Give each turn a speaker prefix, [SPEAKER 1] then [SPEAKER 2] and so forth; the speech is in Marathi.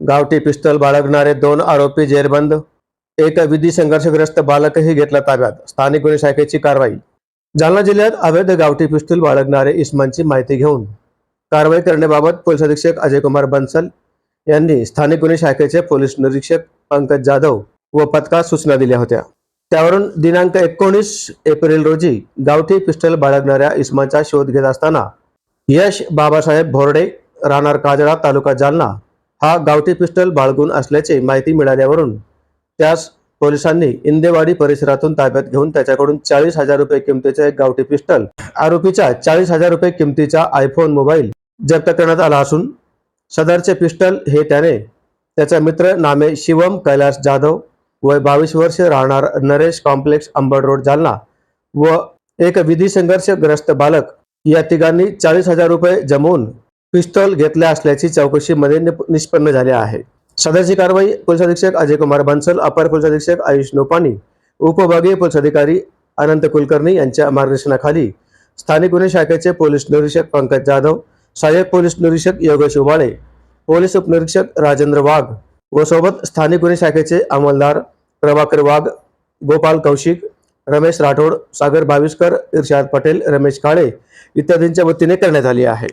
[SPEAKER 1] गावठी पिस्तल बाळगणारे दोन आरोपी जेरबंद. एक विधी संघर्षग्रस्त बालकही घेतला ताब्यात. स्थानिक गुन्हे शाखेची कारवाई. जालना जिल्ह्यात अवैध गावठी पिस्तूल बाळगणारे इस्मांची माहिती घेऊन कारवाई करण्याबाबत पोलीस अधीक्षक अजय कुमार बन्सल यांनी स्थानिक गुन्हे शाखेचे पोलीस निरीक्षक पंकज जाधव व पथकास सूचना दिल्या होत्या. त्यावरून दिनांक एकोणीस एप्रिल रोजी गावठी पिस्टल बाळगणाऱ्या इस्माचा शोध घेत असताना यश बाबासाहेब भोरडे राहणार काजळा तालुका जालना हा गावठी पिस्टल बाळगून असल्याची माहिती मिळाल्यावरून त्यास पोलिसांनी इंदेवाडी परिसरातून ताब्यात घेऊन त्याच्याकडून चाळीस हजार रुपये किमतीचे एक गावठी पिस्टल आरोपीच्या चाळीस हजार रुपये किमतीचा आयफोन मोबाईल जप्त करण्यात आला असून सदरचे पिस्टल हे त्याने त्याचा मित्र नामे शिवम कैलास जाधव वय बावीस वर्ष राहणार नरेश कॉम्प्लेक्स अंबड रोड जालना व एक विधी संघर्षग्रस्त बालक या तिघांनी चाळीस हजार रुपये जमवून पिस्तॉल घेतल्या असल्याची चौकशीमध्ये निष्पन्न झाले आहे. सदरची कारवाई पोलीस अधीक्षक अजय कुमार बन्सल अपर पोलीस अधीक्षक आयुष नोपानी उपविभागीय पोलीस अधिकारी अनंत कुलकर्णी यांच्या मार्गदर्शनाखाली स्थानिक गुन्हे शाखेचे पोलीस निरीक्षक पंकज जाधव सहाय्यक पोलीस निरीक्षक योगेश उबाळे पोलीस उपनिरीक्षक राजेंद्र वाघ व सोबत स्थानिक गुन्हे शाखेचे अंमलदार प्रभाकर वाघ गोपाल कौशिक रमेश राठोड सागर भाविस्कर इर्शाद पटेल रमेश काळे इत्यादींच्या वतीने करण्यात आली आहे.